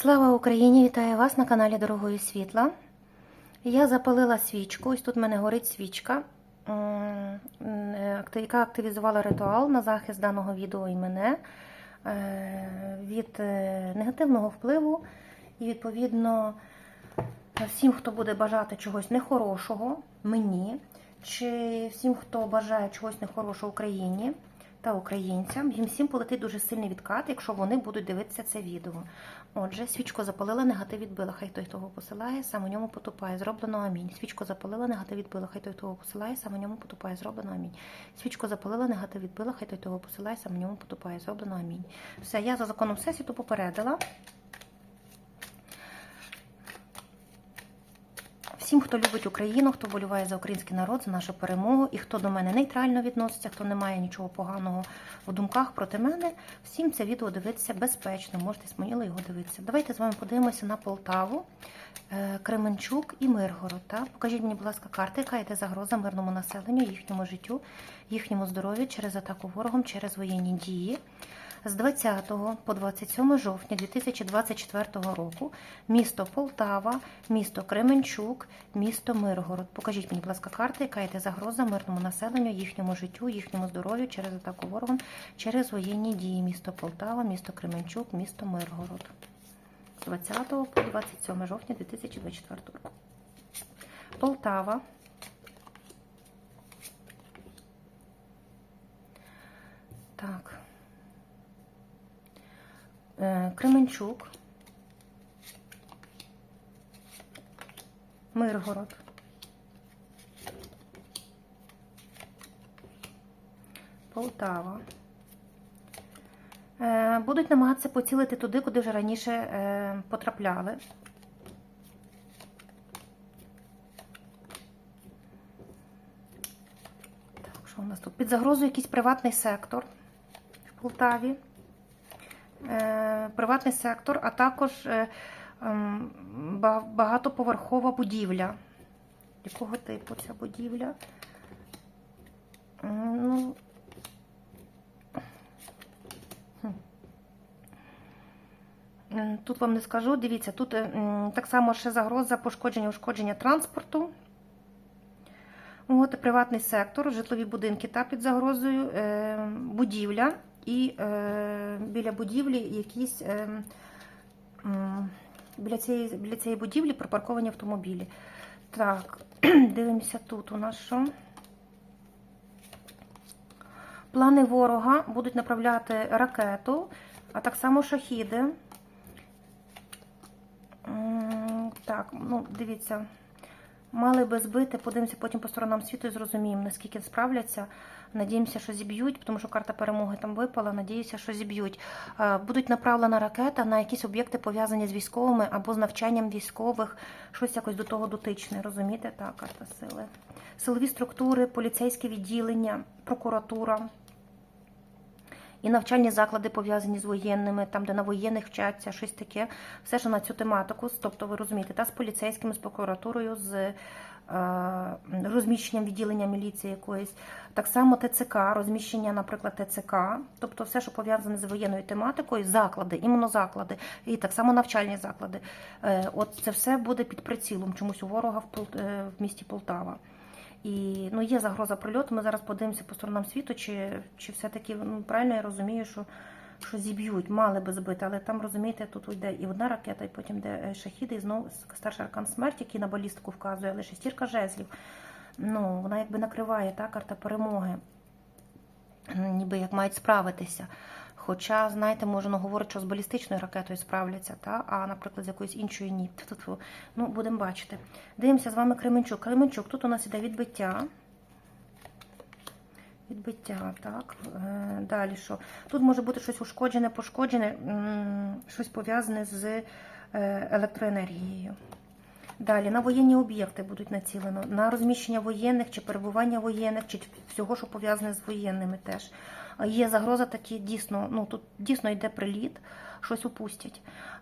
Слава Україні! Вітаю вас на каналі Дорогою Світла. Я запалила свічку. Ось тут в мене горить свічка, е, яка активізувала ритуал на захист даного відео і мене е, від е, негативного впливу. І, відповідно, всім, хто буде бажати чогось нехорошого мені, чи всім, хто бажає чогось нехорошого Україні та українцям, їм всім полетить дуже сильний відкат, якщо вони будуть дивитися це відео. Отже, свічку запалила, негатив відбила. Хай той, того посилає, сам у ньому потупає. Зроблено амінь. Свічку запалила, негатив відбила. Хай той, того посилає, сам у ньому потупає. Зроблено амінь. Свічку запалила, негатив відбила. Хай той, того посилає, сам у ньому потупає. Зроблено амінь. Все, я за законом всесвіту попередила. Всім, хто любить Україну, хто болюває за український народ, за нашу перемогу, і хто до мене нейтрально відноситься, хто не має нічого поганого в думках проти мене, всім це відео дивитися безпечно. Можете сміло його дивитися. Давайте з вами подивимося на Полтаву, е, Кременчук і Миргород. Та? Покажіть мені, будь ласка, карти, яка йде загроза мирному населенню, їхньому життю, їхньому здоров'ю через атаку ворогом, через воєнні дії. З 20 по 27 жовтня 2024 року місто Полтава, місто Кременчук, місто Миргород. Покажіть мені, будь ласка, карти, яка йде загроза мирному населенню, їхньому життю, їхньому здоров'ю через атаку ворогом, через воєнні дії. Місто Полтава, місто Кременчук, місто Миргород. З 20 по 27 жовтня 2024 року. Полтава. Так. Е, Кременчук, Миргород, Полтава. Е, Будуть намагатися поцілити туди, куди вже раніше е, потрапляли. Так, що у нас тут? Під загрозою якийсь приватний сектор в Полтаві приватний сектор, а також е, ем, ба- багатоповерхова будівля. Якого типу ця будівля? Ну, Тут вам не скажу, дивіться, тут е, так само ще загроза пошкодження ушкодження транспорту. От, приватний сектор, житлові будинки та під загрозою, е, будівля і е, біля будівлі якісь е, м, біля, цієї, біля цієї будівлі припарковані автомобілі. Так, дивимося тут у нас що. Плани ворога будуть направляти ракету, а так само шахіди. Так, ну дивіться. Мали би збити, подивимося потім по сторонам світу і зрозуміємо, наскільки справляться. Надіємося, що зіб'ють, тому що карта перемоги там випала. Надіюся, що зіб'ють. Е, Будуть направлена ракета на якісь об'єкти, пов'язані з військовими або з навчанням військових, щось якось до того дотичне. Розумієте? Так, карта сили. Силові структури, поліцейське відділення, прокуратура. І навчальні заклади пов'язані з воєнними, там, де на воєнних вчаться, щось таке. Все, що на цю тематику, тобто ви розумієте, та з поліцейськими, з прокуратурою, з е, розміщенням відділення міліції якоїсь. Так само ТЦК, розміщення, наприклад, ТЦК, тобто все, що пов'язане з воєнною тематикою, заклади, іменно заклади, і так само навчальні заклади. Е, От це все буде під прицілом чомусь у ворога в, Пол- е, в місті Полтава. І ну, є загроза прильоту. Ми зараз подивимося по сторонам світу, чи, чи все-таки ну, правильно я розумію, що, що зіб'ють, мали би збити, але там, розумієте, тут йде і одна ракета, і потім йде е, шахіди, і знову старший аркан смерті, який на балістику вказує, але шестірка жезлів. Ну, вона якби накриває та карта перемоги, ніби як мають справитися. Хоча, знаєте, може, ну, говорить, що з балістичною ракетою справляться, та? а, наприклад, з якоюсь іншою ні. Ну, будемо бачити. Дивимося з вами Кременчук. Кременчук, тут у нас іде відбиття. Відбиття, так. Е, Далі що? Тут може бути щось ушкоджене, пошкоджене, щось пов'язане з е, електроенергією. Далі на воєнні об'єкти будуть націлено, на розміщення воєнних чи перебування воєнних, чи всього, що пов'язане з воєнними теж. Є загроза такі, дійсно, ну тут дійсно йде приліт, щось упустять.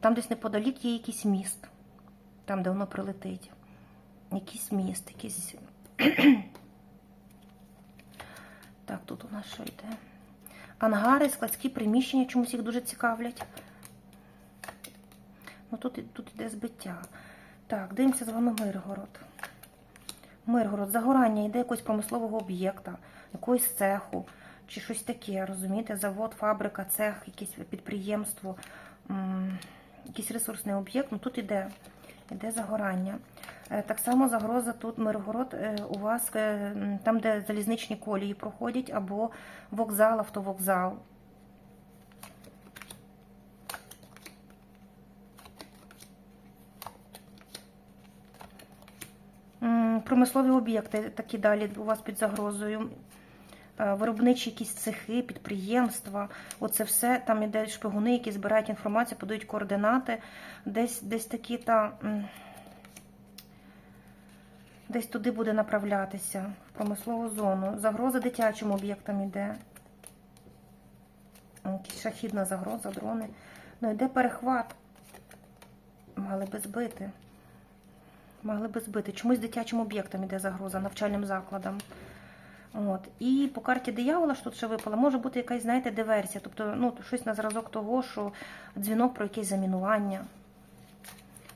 Там десь неподалік є якийсь міст, там, де воно прилетить. Якийсь міст, якийсь. Так, тут у нас що йде? Ангари, складські приміщення чомусь їх дуже цікавлять. Ну тут, тут іде збиття. Так, дивимося з вами Миргород. Миргород, загорання йде якогось промислового об'єкта, якогось цеху чи щось таке, розумієте? Завод, фабрика, цех, якесь підприємство, якийсь ресурсний об'єкт. Ну тут іде, іде загорання. Е, Так само загроза тут Миргород е, у вас е, там, де залізничні колії проходять, або вокзал, автовокзал. Промислові об'єкти такі далі у вас під загрозою. Е, Виробничі якісь цехи, підприємства. Оце все. Там іде шпигуни, які збирають інформацію, подають координати. Десь, десь такі та. Десь туди буде направлятися, в промислову зону. Загроза дитячим об'єктам Якась шахідна загроза, дрони. Ну, йде перехват. Мали би збити. Могли би збити. Чомусь дитячим об'єктам іде загроза, навчальним закладам. От. І по карті диявола, що тут ще випало, може бути якась, знаєте, диверсія. Тобто ну, щось на зразок того, що дзвінок про якесь замінування.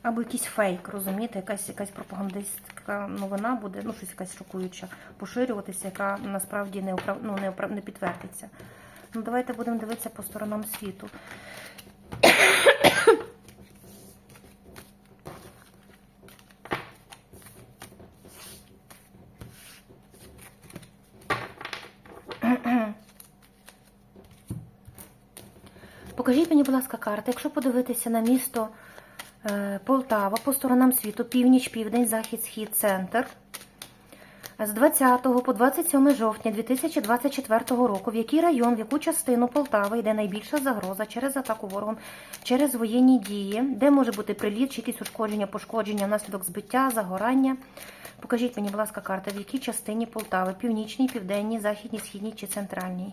Або якийсь фейк, розумієте, якась якась пропагандистська новина буде, ну щось якась шокуюча, поширюватися, яка насправді не оправ... ну, не, оправ... не підтвердиться. Ну, давайте будемо дивитися по сторонам світу. Покажіть мені, будь ласка, карти. Якщо подивитися на місто е, Полтава по сторонам світу, північ, південь, захід, схід, центр. З 20 по 27 жовтня 2024 року, в який район, в яку частину Полтави йде найбільша загроза через атаку ворогом, через воєнні дії, де може бути приліт, чи якісь ушкодження, пошкодження внаслідок збиття, загорання. Покажіть мені, будь ласка, карти, в якій частині Полтави, північній, південній, західній, східній чи центральній.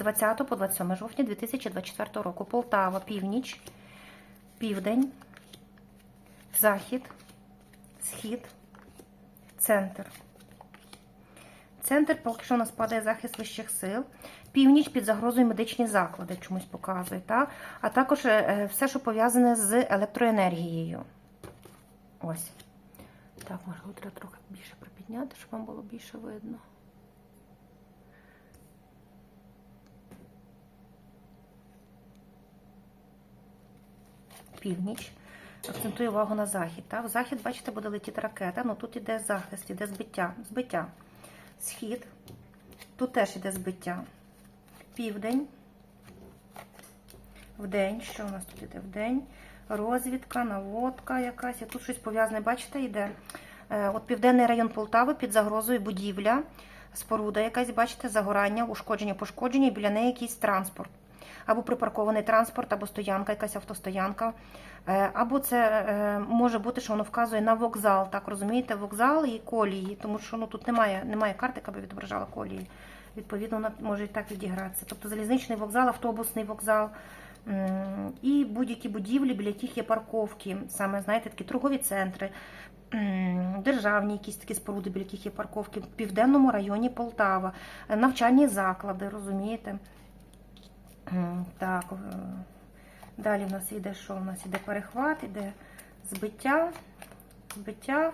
З 20 по 27 жовтня 2024 року. Полтава, північ, південь, захід, схід, центр. Центр поки що у нас падає захист вищих сил. Північ під загрозою медичні заклади чомусь показує. Та? А також е, е, все, що пов'язане з електроенергією. Ось. Так, можливо, треба трохи більше припідняти, щоб вам було більше видно. Північ. Акцентую увагу на захід. Так? В захід, бачите, буде летіти ракета. Ну тут іде захист, іде збиття. збиття. Схід. Тут теж іде збиття. Південь. Вдень. Що у нас тут іде? Вдень. Розвідка, наводка якась. І тут щось пов'язане, бачите, йде. Е, От південний район Полтави під загрозою будівля, споруда якась, бачите, загорання, ушкодження, пошкодження, і біля неї якийсь транспорт або припаркований транспорт, або стоянка, якась автостоянка. Е, Або це е, може бути, що воно вказує на вокзал. Так розумієте, вокзал і колії, тому що ну тут немає, немає карти, яка би відображала колії. Відповідно, вона може і так відігратися. Тобто залізничний вокзал, автобусний вокзал. І будь-які будівлі, біля яких є парковки, саме знаєте, такі торгові центри, державні якісь такі споруди, біля яких є парковки, в південному районі Полтава, навчальні заклади, розумієте? Так, е, далі в нас йде що? У нас іде перехват, іде збиття, збиття,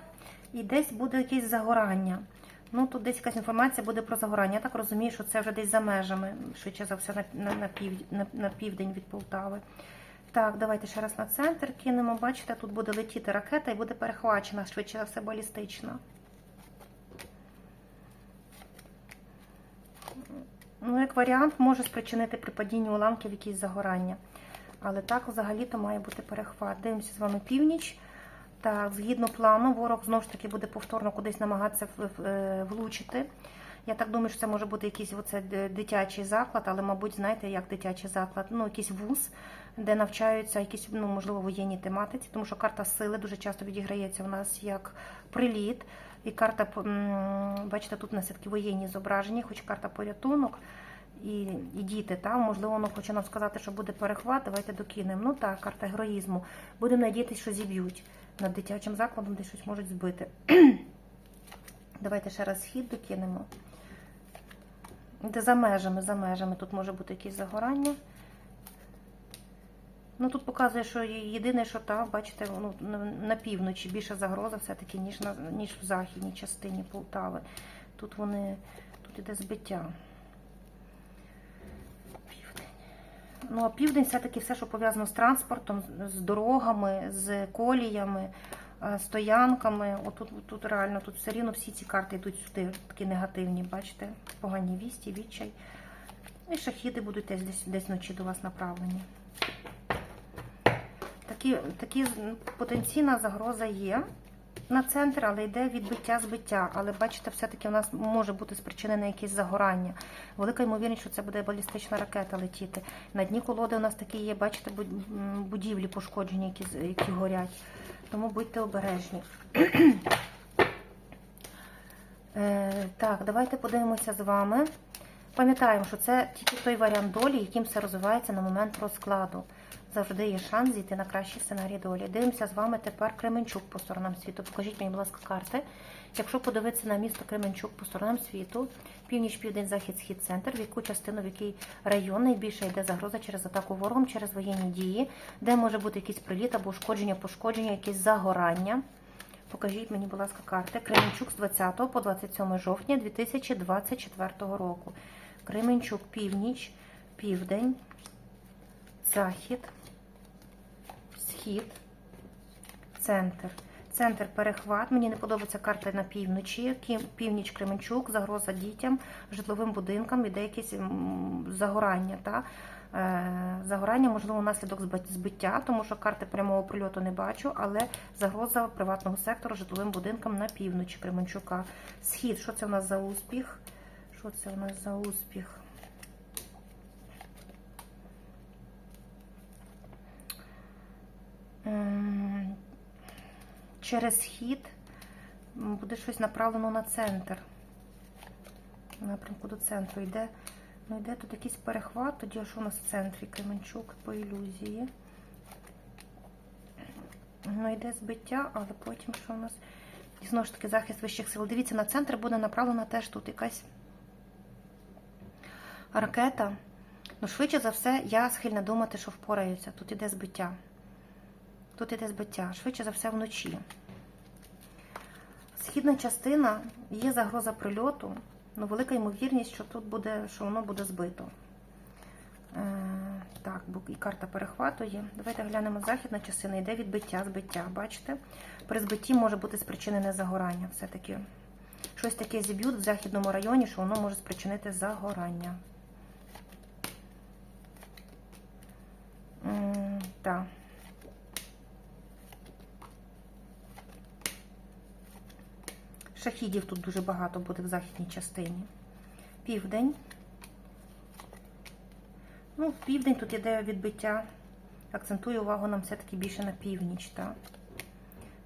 і десь буде якесь загорання. Ну, тут десь якась інформація буде про загорання. Я так розумію, що це вже десь за межами, швидше за все, на, на, на, пів, на, на південь від Полтави. Так, давайте ще раз на центр кинемо. Бачите, тут буде летіти ракета і буде перехвачена, швидше за все, балістична. Ну, як варіант, може спричинити при падінні уламків якісь загорання. Але так, взагалі-то має бути перехват. Дивимося з вами північ. Так, згідно плану, ворог знову ж таки буде повторно кудись намагатися е, влучити. Я так думаю, що це може бути якийсь оце дитячий заклад, але, мабуть, знаєте, як дитячий заклад, ну, якийсь вуз, де навчаються якісь, ну, можливо, воєнній тематиці, тому що карта сили дуже часто відіграється у нас як приліт. І карта, бачите, тут у нас такі воєнні зображення, хоч карта порятунок. І, і діти, та, можливо, воно хоче нам сказати, що буде перехват, давайте докинемо. Ну так, карта героїзму. Будемо надіятися, що зіб'ють над дитячим закладом, де щось можуть збити. Давайте ще раз схід докинемо. Де за межами, за межами тут може бути якесь загорання. Ну тут показує, що єдине, що та, бачите, ну, на- півночі більша загроза все-таки, ніж, ніж в західній частині Полтави. Тут вони, тут іде збиття. Південь. Ну, а південь все-таки все, що пов'язано з транспортом, з- дорогами, з коліями, е, стоянками. Отут тут реально, тут все рівно всі ці карти йдуть сюди, такі негативні, бачите? Погані вісті, відчай. І шахіди будуть десь, десь вночі до вас направлені. Такі, такі потенційна загроза є на центр, але йде відбиття збиття. Але бачите, все-таки у нас може бути спричинене якесь загорання. Велика ймовірність, що це буде балістична ракета летіти. На дні колоди у нас такі є, бачите, будівлі пошкоджені, які, які горять. Тому будьте обережні. Е, так, давайте подивимося з вами. Пам'ятаємо, що це тільки той варіант долі, яким все розвивається на момент розкладу. Завжди є шанс зійти на кращий сценарій долі. Дивимося з вами тепер Кременчук по сторонам світу. Покажіть мені, будь ласка, карти. Якщо подивитися на місто Кременчук по сторонам світу, північ, південь, захід, схід, центр, в яку частину, в який район найбільше йде загроза через атаку ворогом, через воєнні дії, де може бути якийсь приліт або ушкодження, пошкодження, якесь загорання. Покажіть мені, будь ласка, карти. Кременчук з 20 по 27 жовтня 2024 року. Кременчук, північ, південь, захід, схід, центр. Центр перехват. Мені не подобається карта на півночі. Північ Кременчук, загроза дітям, житловим будинкам, іде якесь загорання. Та? Е, Загорання, можливо, внаслідок збиття, тому що карти прямого прильоту не бачу, але загроза приватного сектору житловим будинкам на півночі Кременчука. Схід, що це у нас за успіх? Що це у нас за успіх? Через схід м, буде щось направлено на центр. Напрямку до центру йде. Ну, йде тут якийсь перехват, тоді що у нас в центрі Кременчук по ілюзії. Ну, йде збиття, але потім що у нас? І знову ж таки захист вищих сил. Дивіться, на центр буде направлена теж тут якась ракета. Ну, швидше за все, я схильна думати, що впораються. Тут іде збиття. Тут іде збиття. Швидше за все вночі. Східна частина є загроза прильоту. Ну, велика ймовірність, що тут буде, що воно буде збито. Е, так, і карта перехвату є. Давайте глянемо західна частина. Йде відбиття, збиття. Бачите? При збитті може бути спричинене загорання. Все-таки щось таке зіб'ють в західному районі, що воно може спричинити загорання. Так. Шахідів тут дуже багато буде в західній частині. Південь. Ну, південь тут іде відбиття. Акцентую увагу нам все-таки більше на північ. Так?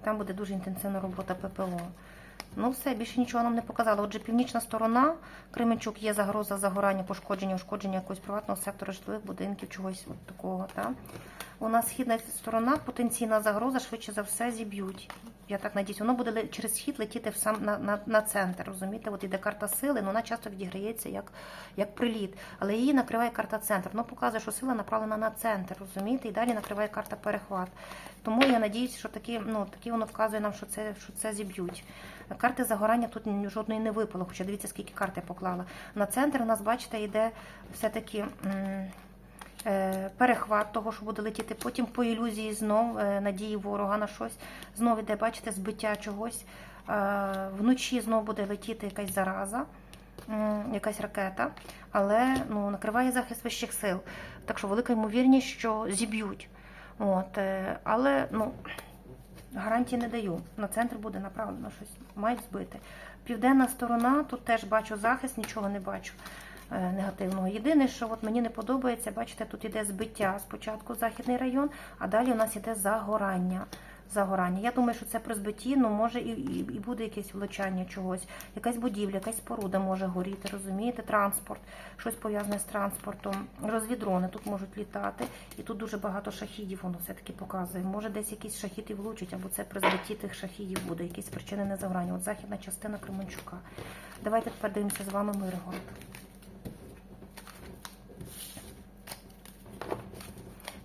Там буде дуже інтенсивна робота ППО. Ну, все, більше нічого нам не показало. Отже, північна сторона, Кременчук є загроза загорання, пошкодження, ушкодження якогось приватного сектора, житлових будинків, чогось такого. Так? У нас східна сторона, потенційна загроза, швидше за все, зіб'ють. Я так надіюсь, воно буде через схід летіти в сам на, на, на центр. Розумієте, от іде карта сили, але вона часто відіграється як, як приліт. Але її накриває карта центр. Воно показує, що сила направлена на центр, розумієте, і далі накриває карта перехват. Тому я надіюсь, що такі, ну, такі воно вказує нам, що це, що це зіб'ють. Карти загорання тут жодної не випало, хоча дивіться, скільки карт я поклала. На центр у нас, бачите, йде все-таки. Е, перехват того, що буде летіти. Потім по ілюзії знов е, надії ворога на щось. Знов іде, бачите, збиття чогось. Е, Вночі знов буде летіти якась зараза, якась ракета, але ну, накриває захист вищих сил. Так що велика ймовірність, що зіб'ють. От, але ну, гарантії не даю. На центр буде направлено щось, мають збити. Південна сторона, тут теж бачу захист, нічого не бачу негативного. Єдине, що от мені не подобається, бачите, тут іде збиття спочатку західний район, а далі у нас іде загорання. Загорання. Я думаю, що це при збитті, ну може і, і, і буде якесь влучання чогось, якась будівля, якась споруда може горіти, розумієте? Транспорт, щось пов'язане з транспортом, розвідрони тут можуть літати, і тут дуже багато шахідів воно все-таки показує. Може десь якісь шахід і влучить, або це при збитті тих шахідів буде, якісь причинене загорання. От західна частина Кременчука. Давайте тепер дивимося з вами Миргород.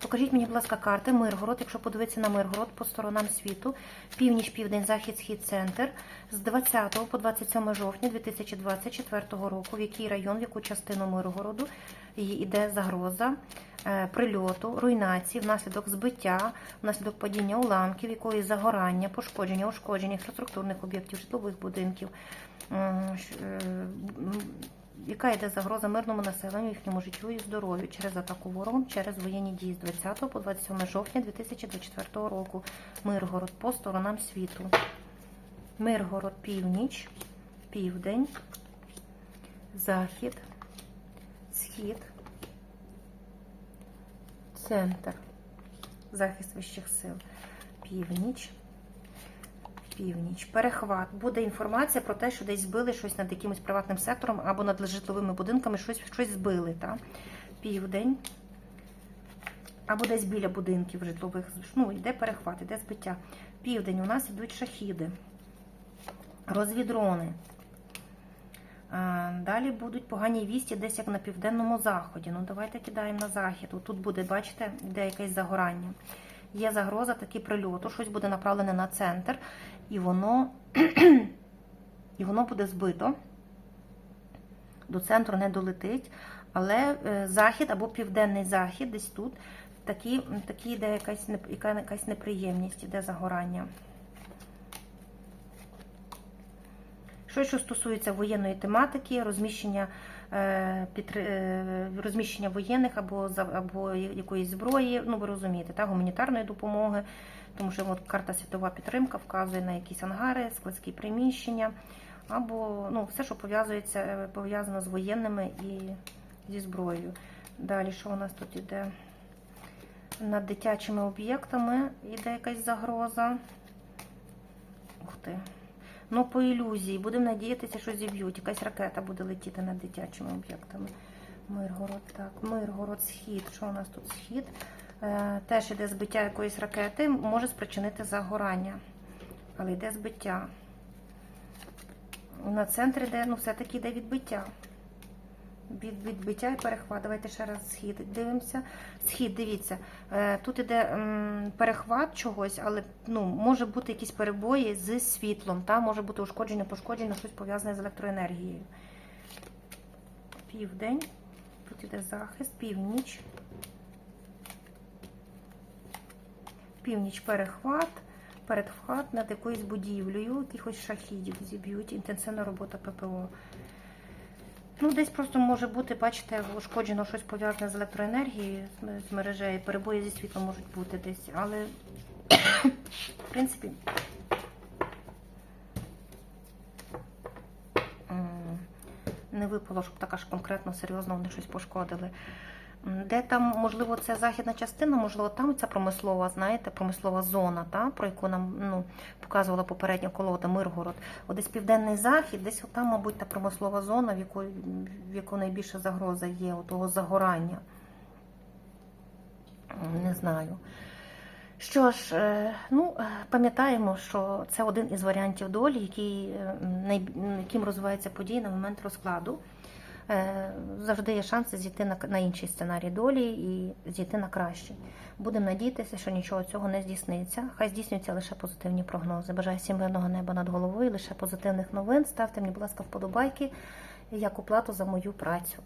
Покажіть мені, будь ласка, карти. Миргород, якщо подивитися на Миргород по сторонам світу, північ, південь, захід, схід, центр. З 20 по 27 жовтня 2024 року, в який район, в яку частину Миргороду йде загроза е, прильоту, руйнації, внаслідок збиття, внаслідок падіння уламків, якоїсь загорання, пошкодження, ушкодження інфраструктурних об'єктів, житлових будинків. Яка йде загроза мирному населенню, їхньому життю і здоров'ю через атаку ворогом, через воєнні дії з 20 по 27 жовтня 2024 року. Миргород по сторонам світу. Миргород північ, південь, захід, схід, центр, захист вищих сил, північ. Північ, перехват. Буде інформація про те, що десь збили щось над якимось приватним сектором або над житловими будинками, щось, щось збили. Та? Південь. Або десь біля будинків житлових. Ну, йде перехват, йде збиття. Південь у нас йдуть шахіди, розвідрони. Далі будуть погані вісті десь як на південному заході. Ну, давайте кидаємо на захід. Тут буде, бачите, йде якесь загорання. Є загроза таки прильоту, щось буде направлене на центр, і воно, і воно буде збито. До центру не долетить, але е, захід або південний захід, десь тут, такі, такі йде якась, якась неприємність, іде загорання. Щось, що стосується воєнної тематики, розміщення, е, підтри- е, розміщення воєнних або, або якоїсь зброї, ну ви розумієте, та, гуманітарної допомоги, тому що от карта світова підтримка вказує на якісь ангари, складські приміщення, або ну, все, що пов'язується, е, пов'язано з воєнними і зі зброєю. Далі, що у нас тут іде? Над дитячими об'єктами іде якась загроза. Ух ти. Ну, по ілюзії, будемо надіятися, що зіб'ють. Якась ракета буде летіти над дитячими об'єктами. Миргород, так, Миргород, схід. Що у нас тут схід? Е, теж іде збиття якоїсь ракети, може спричинити загорання. Але йде збиття. На центр йде, ну, все-таки йде відбиття. Від відбиття і перехват. Давайте ще раз схід дивимося. Схід, дивіться, е, тут іде перехват чогось, але ну, може бути якісь перебої з світлом, та? може бути ушкодження, пошкодження, щось пов'язане з електроенергією. Південь, тут іде захист, північ. Північ перехват, передхват над якоюсь будівлею, якихось шахідів зіб'ють, інтенсивна робота ППО. Ну, десь просто може бути, бачите, ушкоджено щось пов'язане з електроенергією, з- мережею, перебої зі світлом можуть бути десь, але в принципі. Не випало, щоб так аж конкретно серйозно вони щось пошкодили. Де там, можливо, це західна частина, можливо, там ця промислова, знаєте, промислова зона, та, про яку нам ну, показувала попередня колода Миргород. От десь південний захід, десь там, мабуть, та промислова зона, в яку, в яку найбільша загроза є, того загорання. Не знаю. Що ж, е, ну, пам'ятаємо, що це один із варіантів долі, який, е, яким розвиваються події на момент розкладу. Е, Завжди є шанси зійти на, на інший сценарій долі і зійти на кращий. Будемо надіятися, що нічого цього не здійсниться. Хай здійснюються лише позитивні прогнози. Бажаю всім мирного неба над головою, лише позитивних новин. Ставте мені, будь ласка, вподобайки як оплату за мою працю.